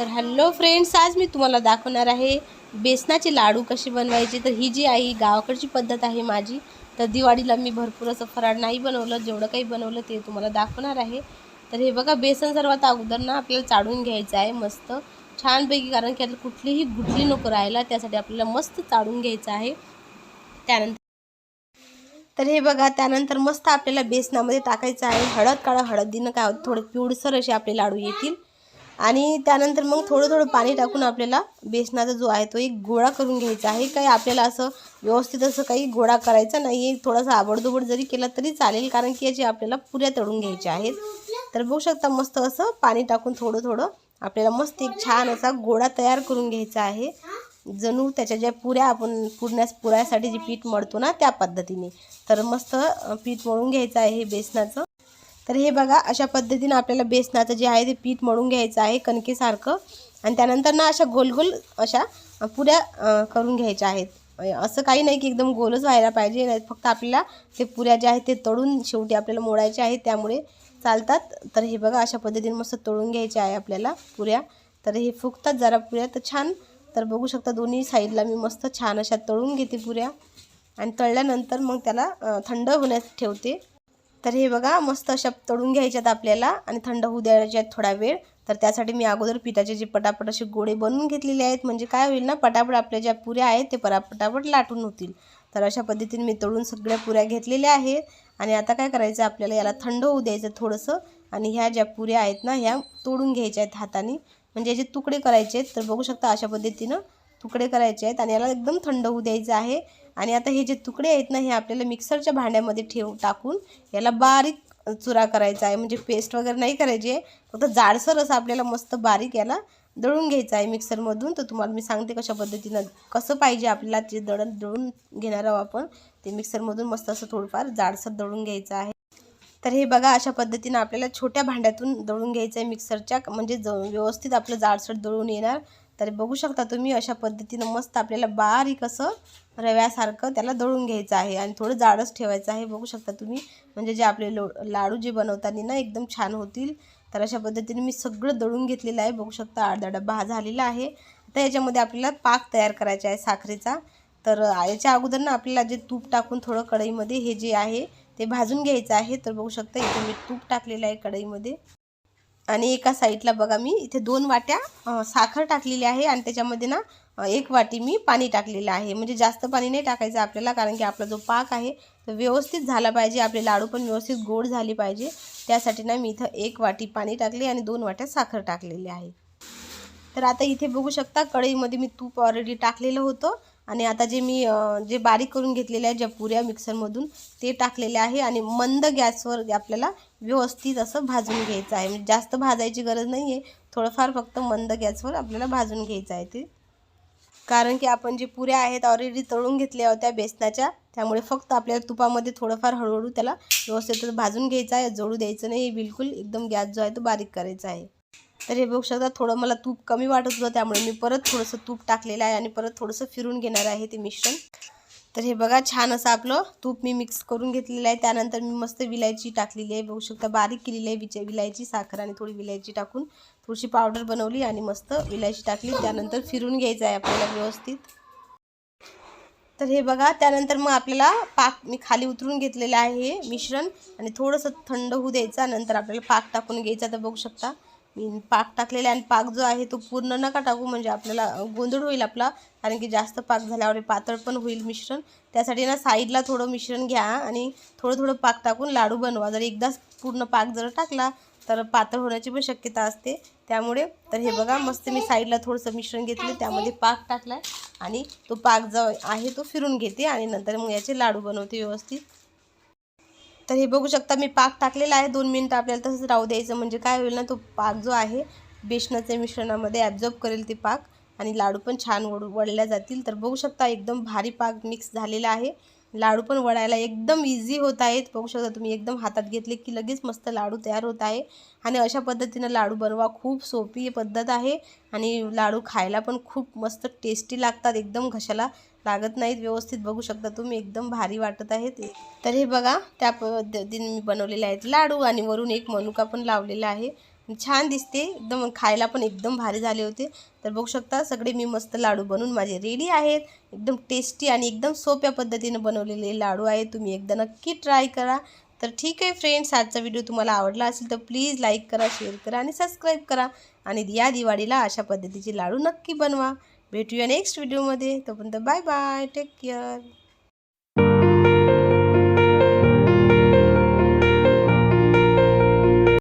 तर hello friends आज मी तुम्हाला दाखवणार आहे बेसनाचे लाडू कसे बनवायचे. तर ही जी आहे गावाकडची पद्धत आहे माझी. तर दिवाळीला मी भरपूर असं फराळ नाही बनवलं जेवढं काही बनवलं ते तुम्हाला दाखवणार आहे. तर हे बघा बेसन सर्वात अगोदर ना आपल्याला चाळून घ्यायचं आहे मस्त. छानपैकी कारण की आता कुठलीही गुठली नको राहायला त्यासाठी आपल्याला मस्त चाळून घ्यायचं आहे. त्यानंतर तर हे बघा त्यानंतर मस्त आपल्याला बेसनामध्ये टाकायचं आहे. हळद काढा हळदीनं काय थोडं पिवळसर असे आपले लाडू येतील. आणि त्यानंतर मग थोडं थोडं पाणी टाकून आपल्याला बेसनाचा जो आहे तो एक गोळा करून घ्यायचा आहे. काही आपल्याला असं व्यवस्थित असं काही गोळा करायचा नाही आहे थोडासा आबडधोबड जरी केला तरी चालेल कारण की याची आपल्याला पुऱ्या तळून घ्यायच्या आहेत. तर बघू शकता मस्त असं पाणी टाकून थोडं थोडं आपल्याला मस्त एक छान असा गोळा तयार करून घ्यायचा आहे. जणू त्याच्या ज्या पुऱ्या आपण पुरण्यास पुऱ्यासाठी जे पीठ मळतो ना त्या पद्धतीने. तर मस्त पीठ मळून घ्यायचं आहे बेसनाचं. तर हे बघा अशा पद्धतीनं आपल्याला बेसनाचं जे आहे ते पीठ मळून घ्यायचं आहे कणकेसारखं. आणि त्यानंतर ना अशा गोल गोल अशा पुऱ्या करून घ्यायच्या आहेत. म्हणजे असं काही नाही की एकदम गोलच व्हायला पाहिजे नाही फक्त आपल्याला ते पुऱ्या ज्या आहेत ते तळून शेवटी आपल्याला मोडायचे आहेत त्यामुळे चालतात. तर हे बघा अशा पद्धतीने मस्त तळून घ्यायचे आहे आपल्याला पुऱ्या. तर हे फुगतात जरा पुऱ्या तर छान. तर बघू शकता दोन्ही साईडला मी मस्त छान अशा तळून घेते पुऱ्या. आणि तळल्यानंतर मग त्याला थंड होण्यास ठेवते. तर हे बघा मस्त अशा तळून घ्यायच्यात आपल्याला आणि थंड होऊ द्यायच्या आहेत थोडा वेळ. तर त्यासाठी मी अगोदर पिठाचे जे पटापट असे गोळे बनवून घेतलेले आहेत म्हणजे काय होईल ना पटापट आपल्या ज्या पुऱ्या आहेत ते परापटापट लाटून होतील. तर अशा पद्धतीने मी तळून सगळ्या पुऱ्या घेतलेल्या आहेत आणि आता काय करायचं आपल्याला याला थंड होऊ द्यायचं थोडंसं आणि ह्या ज्या पुऱ्या आहेत ना ह्या तोडून घ्यायच्या आहेत हाताने. म्हणजे याचे तुकडे करायचे आहेत तर बघू शकता अशा पद्धतीनं तुकडे करायचे आहेत आणि याला एकदम थंड होऊ द्यायचं आहे. आणि आता हे जे तुकडे आहेत ना हे आपल्याला मिक्सरच्या भांड्यामध्ये ठेव टाकून याला बारीक चुरा करायचा आहे. म्हणजे पेस्ट वगैरे नाही करायची आहे. फक्त जाडसर असं आपल्याला मस्त बारीक याला दळून घ्यायचं आहे मिक्सरमधून. तर तुम्हाला मी सांगते कशा पद्धतीनं कसं पाहिजे आपल्याला ते दळण दळून घेणार आहोत आपण. ते मिक्सरमधून मस्त असं थोडंफार जाडसर दळून घ्यायचं आहे. तर हे बघा अशा पद्धतीनं आपल्याला छोट्या भांड्यातून दळून घ्यायचं आहे मिक्सरच्या. म्हणजे ज व्यवस्थित आपलं जाडसर दळून येणार. तर बघू शकता तुम्ही अशा पद्धतीनं मस्त आपल्याला बारीक असं रव्यासारखं त्याला दळून घ्यायचं आहे आणि थोडं जाडच ठेवायचं आहे. बघू शकता तुम्ही. म्हणजे जे आपले लो लाडू जे बनवताना ना एकदम छान होतील. तर अशा पद्धतीने मी सगळं दळून घेतलेलं आहे. बघू शकता अर्धा डब्बा हा झालेला आहे. आता याच्यामध्ये आपल्याला पाक तयार करायचा आहे साखरेचा. तर याच्या अगोदर ना आपल्याला जे तूप टाकून थोडं कढईमध्ये हे जे आहे ते भाजून घ्यायचं आहे. तर बघू शकता इथे मी तूप टाकलेलं आहे कढईमध्ये. आणि एका साईडला बघा मी इथे दोन वाट्या साखर टाकलेली आहे आणि त्याच्यामध्ये ना एक वाटी मी पाणी टाकलेलं आहे. म्हणजे जास्त पाणी नाही टाकायचं आपल्याला कारण की आपला जो पाक आहे तो व्यवस्थित झाला पाहिजे आपले लाडू पण व्यवस्थित गोड झाले पाहिजे. त्यासाठी ना मी इथं एक वाटी पाणी टाकले आणि दोन वाट्या साखर टाकलेली आहे. तर आता इथे बघू शकता कढईमध्ये मी तूप ऑलरेडी टाकलेलं होतं. आणि आता जे मी जे बारीक करून घेतलेले आहे ज्या पुऱ्या मिक्सरमधून ते टाकलेले आहे आणि मंद गॅसवर आपल्याला व्यवस्थित असं भाजून घ्यायचं आहे. म्हणजे जास्त भाजायची गरज नाही आहे थोडंफार फक्त मंद गॅसवर आपल्याला भाजून घ्यायचं आहे ते. कारण की आपण जे पुऱ्या आहेत ऑलरेडी तळून घेतल्या होत्या बेसनाच्या त्यामुळे फक्त आपल्याला तुपामध्ये थोडंफार हळूहळू त्याला व्यवस्थित भाजून घ्यायचं आहे. जोडू द्यायचं नाही बिलकुल एकदम गॅस जो आहे तो बारीक करायचा आहे. तर हे बघू शकता थोडं मला तूप कमी वाटत होतं त्यामुळे मी परत थोडंसं तूप टाकलेलं आहे आणि परत थोडंसं फिरून घेणार आहे ते मिश्रण. तर हे बघा छान असं आपलं तूप मी मिक्स करून घेतलेलं आहे. त्यानंतर मी मस्त विलायची टाकलेली आहे. बघू शकता बारीक केलेली आहे विच विलायची साखर आणि थोडी विलायची टाकून थोडीशी पावडर बनवली आणि मस्त विलायची टाकली. त्यानंतर फिरून घ्यायचं आहे आपल्याला व्यवस्थित. तर हे बघा त्यानंतर मग आपल्याला पाक मी खाली उतरून घेतलेलं आहे हे मिश्रण आणि थोडंसं थंड होऊ द्यायचा नंतर आपल्याला पाक टाकून घ्यायचा तर बघू शकता मी पाक टाकलेला आहे आणि पाक जो आहे तो पूर्ण नका टाकू म्हणजे आपल्याला गोंधळ होईल आपला कारण की जास्त पाक झाल्यावर पातळ पण होईल मिश्रण. त्यासाठी ना साईडला थोडं मिश्रण घ्या आणि थोडं थोडं पाक टाकून लाडू बनवा. जर एकदाच पूर्ण पाक जर टाकला तर पातळ होण्याची पण शक्यता असते. त्यामुळे तर हे बघा मस्त मी साईडला थोडंसं मिश्रण घेतलं त्यामध्ये पाक टाकला आणि तो पाक जो आहे तो फिरून घेते आणि नंतर मग याचे लाडू बनवते व्यवस्थित. तर हे बघू शकता मी पाक टाकलेला आहे दोन मिनटं आपल्याला तसंच राहू द्यायचं. म्हणजे काय होईल ना तो पाक जो आहे बेसनाच्या मिश्रणामध्ये ॲब्झॉर्ब करेल ते पाक आणि लाडू पण छान वड वळल्या जातील. तर बघू शकता एकदम भारी पाक मिक्स झालेला आहे. लाडू पण वळायला एकदम इझी होत आहेत. बघू शकता तुम्ही एकदम हातात घेतले की लगेच मस्त लाडू तयार होत आहे. आणि अशा पद्धतीनं लाडू बनवा खूप सोपी पद्धत आहे. आणि लाडू खायला पण खूप मस्त टेस्टी लागतात एकदम घशाला लागत नाहीत व्यवस्थित. बघू शकता तुम्ही एकदम भारी वाटत आहे ते तर हे बघा त्या पद्धतीने मी बनवलेले आहेत लाडू आणि वरून एक मनुका पण लावलेला आहे. छान दिसते. एकदम खायला पण एकदम भारी झाले होते. तर बघू शकता सगळे मी मस्त लाडू बनवून माझे रेडी आहेत. एकदम टेस्टी आणि एकदम सोप्या पद्धतीनं बनवलेले लाडू आहे तुम्ही एकदा नक्की ट्राय करा. तर ठीक आहे फ्रेंड्स आजचा व्हिडिओ तुम्हाला आवडला असेल तर प्लीज लाईक करा शेअर करा आणि सबस्क्राईब करा. आणि या दिवाळीला अशा पद्धतीचे लाडू नक्की बनवा. भेटूया नेक्स्ट व्हिडिओमध्ये तोपर्यंत बाय बाय टेक केअर